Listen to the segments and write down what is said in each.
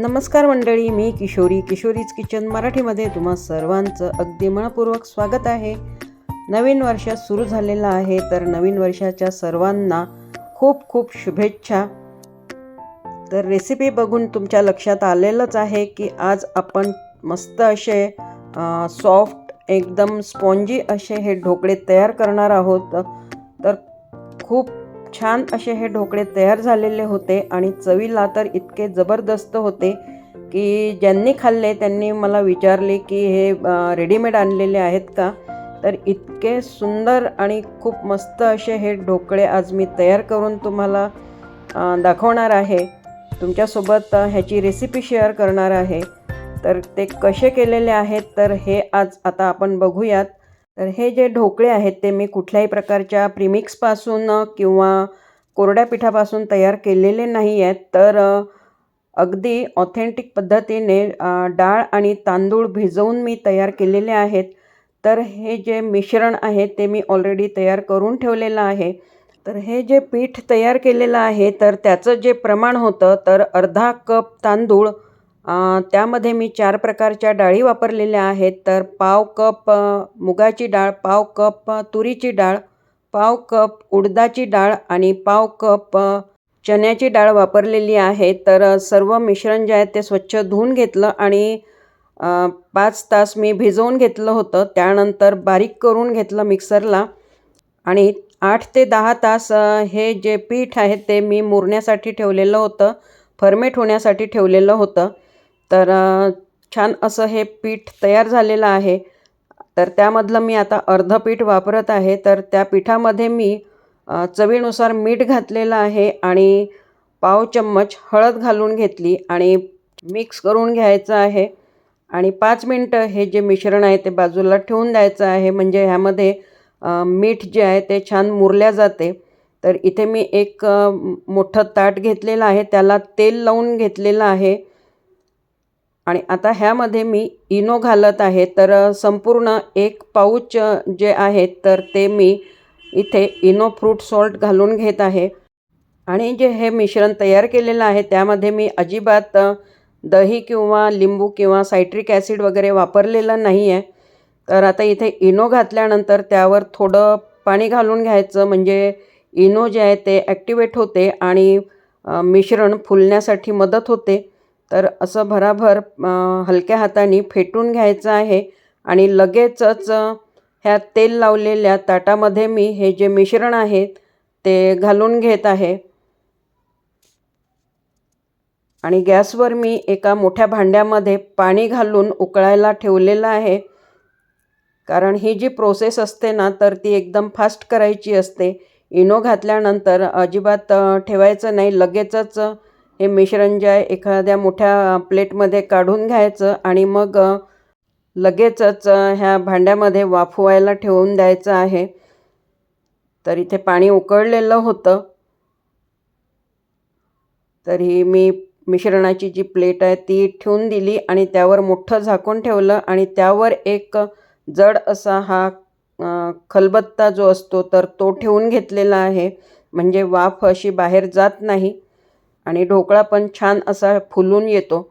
नमस्कार मंडळी मी किशोरी. किशोरीज किचन मराठीमध्ये तुम्हा सर्वांचं अगदी मनपूर्वक स्वागत आहे. नवीन वर्ष सुरू झालेलं आहे तर नवीन वर्षाच्या सर्वांना खूप खूप शुभेच्छा. तर रेसिपी बघून तुमच्या लक्षात आलेलंच आहे की आज आपण मस्त असे सॉफ्ट एकदम स्पॉन्जी असे हे ढोकळे तयार करणार आहोत. तर खूप छान असे हे ढोकळे तयार झालेले होते आणि चवीला तर इतके जबरदस्त होते की ज्यांनी खाल्ले त्यांनी मला विचारले की हे रेडीमेड आणलेले आहेत का? तर इतके सुंदर आणि खूप मस्त असे हे ढोकळे आज मी तयार करून तुम्हाला दाखवणार आहे. तुमच्यासोबत ह्याची रेसिपी शेअर करणार आहे. तर ते कसे केलेले आहेत तर हे आज आता आपण बघूयात. तर हे जे ढोकळे आहेत ते मी कुठल्याही प्रकारच्या प्रिमिक्सपासून किंवा कोरड्या पिठापासून तयार केलेले नाही आहेत. तर अगदी ऑथेंटिक पद्धतीने डाळ आणि तांदूळ भिजवून मी तयार केलेले आहेत. तर हे जे मिश्रण आहे ते मी ऑलरेडी तयार करून ठेवलेलं आहे. तर हे जे पीठ तयार केलेलं आहे तर त्याचं जे प्रमाण होतं तर अर्धा कप तांदूळ त्यामध्ये मी चार प्रकारच्या डाळी वापरलेल्या आहेत. तर पाव कप मुगाची डाळ पाव कप तुरीची डाळ पाव कप उडदाची डाळ आणि पाव कप चण्याची डाळ वापरलेली आहे. तर सर्व मिश्रण जे आहे ते स्वच्छ धुवून घेतलं आणि पाच तास मी भिजवून घेतलं होतं. त्यानंतर बारीक करून घेतलं मिक्सरला आणि आठ ते दहा तास हे जे पीठ आहे ते मी मुरण्यासाठी ठेवलेलं होतं. फर्मेट होण्यासाठी ठेवलेलं होतं. तर छान असं हे पीठ तयार झालेलं आहे. तर त्यामधलं मी आता अर्ध पीठ वापरत आहे. तर त्या पिठामध्ये मी चवीनुसार मीठ घातलेलं आहे आणि पाव चम्मच हळद घालून घेतली आणि मिक्स करून घ्यायचं आहे. आणि पाच मिनटं हे जे मिश्रण आहे ते बाजूला ठेवून द्यायचं आहे. म्हणजे ह्यामध्ये मीठ जे आहे ते छान मुरल्या जाते. तर इथे मी एक मोठं ताट घेतलेलं आहे. त्याला तेल लावून घेतलेलं आहे. आणि आता ह्यामध्ये मी इनो घालत आहे. तर संपूर्ण एक पाऊच जे आहे तर ते मी इथे इनो फ्रूट सॉल्ट घालून घेत आहे. आणि जे हे मिश्रण तयार केलेलं आहे त्यामध्ये मी अजिबात दही किंवा लिंबू किंवा सायट्रिक ॲसिड वगैरे वापरलेलं नाही आहे तर आता इथे इनो घातल्यानंतर त्यावर थोडं पाणी घालून घ्यायचं. म्हणजे इनो जे आहे ते ॲक्टिवेट होते आणि मिश्रण फुलण्यासाठी मदत होते. तर असं भराभर हलक्या हाताने फेटून घ्यायचं आहे आणि लगेचच ह्या तेल लावलेल्या ताटामध्ये मी हे जे मिश्रण आहे ते घालून घेत आहे. आणि गॅसवर मी एका मोठ्या भांड्यामध्ये पाणी घालून उकळायला ठेवलेलं आहे. कारण ही जी प्रोसेस असते ना तर ती एकदम फास्ट करायची असते. इनो घातल्यानंतर अजिबात ठेवायचं नाही. लगेचच हे मिश्रण जे आहे एखाद्या मोठ्या प्लेटमध्ये काढून घ्यायचं आणि मग लगेचच ह्या भांड्यामध्ये वाफवायला ठेवून द्यायचं आहे. तर इथे पाणी उकळलेलं होतं. तरी मी मिश्रणाची जी प्लेट आहे ती ठेवून दिली आणि त्यावर मोठं झाकून ठेवलं आणि त्यावर एक जड असा हा खलबत्ता जो असतो तर तो ठेवून घेतलेला आहे. म्हणजे वाफ अशी बाहेर जात नाही. आणि ढोकळा पण छान असा फुलून येतो.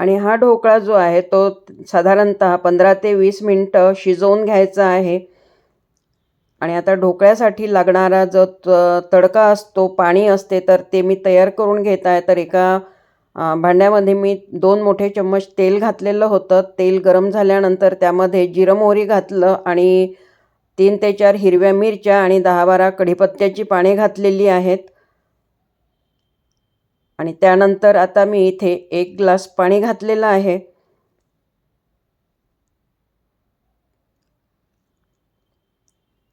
आणि हा ढोकळा जो आहे तो साधारणत पंधरा ते वीस मिनटं शिजवून घ्यायचा आहे. आणि आता ढोकळ्यासाठी लागणारा जो त तडका असतो पाणी असते तर ते मी तयार करून घेत आहे. तर एका भांड्यामध्ये मी दोन मोठे चम्मच तेल घातलेलं होतं. तेल गरम झाल्यानंतर त्यामध्ये जिरं मोहरी घातलं आणि तीन ते चार हिरव्या मिरच्या आणि दहा बारा कढीपत्त्याची पाने घातलेली आहेत. आणि त्यानंतर आता मी इथे एक ग्लास पाणी घातलेलं आहे.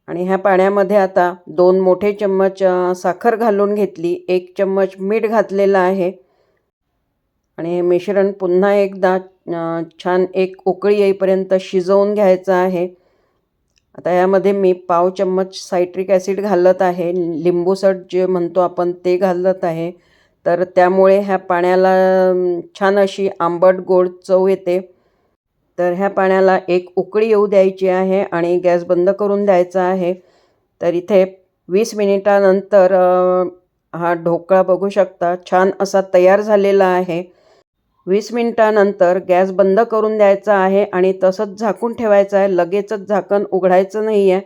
आणि ह्या पाण्यामध्ये आता दोन मोठे चम्मच साखर घालून घेतली. एक चम्मच मीठ घातलेलं आहे. आणि हे मिश्रण पुन्हा एकदा छान एक उकळी येईपर्यंत शिजवून घ्यायचं आहे. आता यामध्ये मी पाव चम्मच सायट्रिक ॲसिड घालत आहे. लिंबूसट जे म्हणतो आपण ते घालत आहे. तर त्यामुळे ह्या पाण्याला छान अशी आंबट गोड चव येते. तर ह्या पाण्याला एक उकळी येऊ द्यायची आहे आणि गॅस बंद करून द्यायचा आहे. तर इथे वीस मिनिटानंतर हा ढोकळा बघू शकता. छान असा तयार झालेला आहे. वीस मिनटानंतर गॅस बंद करून द्यायचा आहे आणि तसंच झाकून ठेवायचं आहे. लगेचच झाकण उघडायचं नाही आहे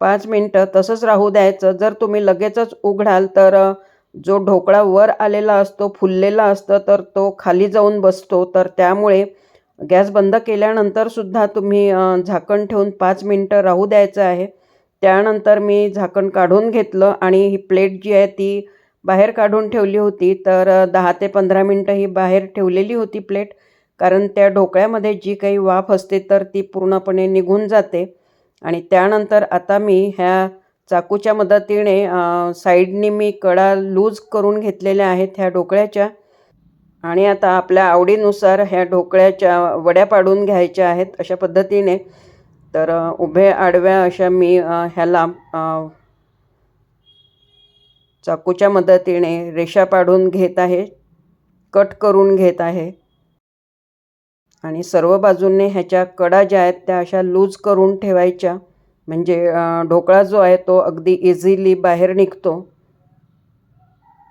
पाच मिनटं तसंच राहू द्यायचं. जर तुम्ही लगेचच उघडाल तर जो ढोकळा वर आलेला असतो फुललेला असतं तर तो खाली जाऊन बसतो. तर त्यामुळे गॅस बंद केल्यानंतरसुद्धा तुम्ही झाकण ठेवून पाच मिनटं राहू द्यायचं आहे. त्यानंतर मी झाकण काढून घेतलं आणि ही प्लेट जी आहे ती बाहेर काढून ठेवली होती. तर दहा ते पंधरा मिनटं ही बाहेर ठेवलेली होती प्लेट कारण त्या ढोकळ्यामध्ये जी काही वाफ असते तर ती पूर्णपणे निघून जाते. आणि त्यानंतर आता मी ह्या चाकूच्या मदतीने साईडनी मी कडा लूज करून घेतलेल्या आहेत ह्या ढोकळ्याच्या. आणि आता आपल्या आवडीनुसार ह्या ढोकळ्याच्या वड्या पाडून घ्यायच्या आहेत अशा पद्धतीने. तर उभे उभ्या आडव्या अशा मी ह्याला चाकूच्या मदतीने रेषा पाडून घेत आहे कट करून घेत आहे. आणि सर्व बाजूंनी ह्याच्या कडा ज्या आहेत त्या अशा लूज करून ठेवायच्या. म्हणजे ढोकळा जो आहे तो अगदी इझिली बाहेर निघतो.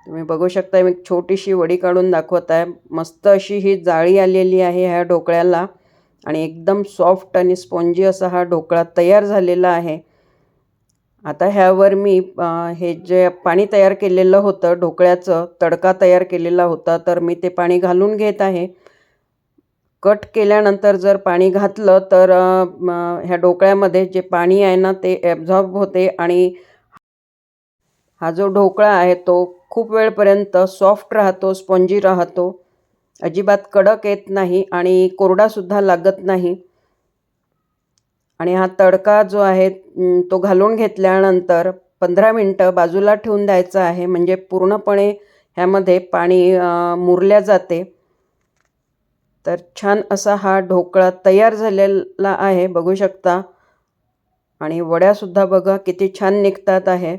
तुम्ही बघू शकता मी एक छोटीशी वडी काढून दाखवत आहे मस्त अशी ही जाळी आलेली आहे ह्या ढोकळ्याला. आणि एकदम सॉफ्ट आणि स्पॉन्जी असा हा ढोकळा तयार झालेला आहे. आता ह्यावर मी हे जे पाणी तयार केलेलं होतं ढोकळ्याचं तडका तयार केलेला होता तर मी ते पाणी घालून घेत आहे. कट केल्यानंतर जर पाणी घातलं तर ह्या ढोकळ्यामध्ये जे पाणी आहे ना ते ॲब्झॉर्ब होते आणि हा जो ढोकळा आहे तो खूप वेळपर्यंत सॉफ्ट राहतो स्पॉन्जी राहतो. अजिबात कडक येत नाही आणि कोरडासुद्धा लागत नाही. आणि हा तडका जो आहे तो घालून घेतल्यानंतर पंधरा मिनटं बाजूला ठेवून द्यायचा आहे. म्हणजे पूर्णपणे ह्यामध्ये पाणी मुरल्या जाते. तर छान असा हा ढोकळा तयार झालेला आहे बघू शकता. आणि वड्यासुद्धा बघा किती छान निघतात आहे.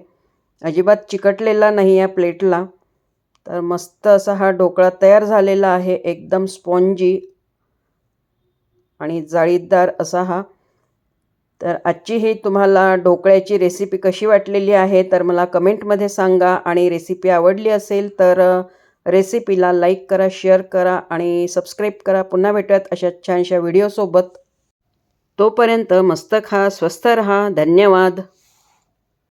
अजिबात चिकटलेला नाही या प्लेटला. तर मस्त असा हा ढोकळा तयार झालेला आहे एकदम स्पॉन्जी. आणि जाळीदार असा हा. तर आजची ही तुम्हाला ढोकळ्याची रेसिपी कशी वाटलेली आहे तर मला कमेंटमध्ये सांगा. आणि रेसिपी आवडली असेल तर रेसिपीला लाईक करा शेअर करा आणि सबस्क्राईब करा. पुन्हा भेटूयात अशा छानशा व्हिडिओसोबत. तोपर्यंत मस्त खा स्वस्त रहा. धन्यवाद.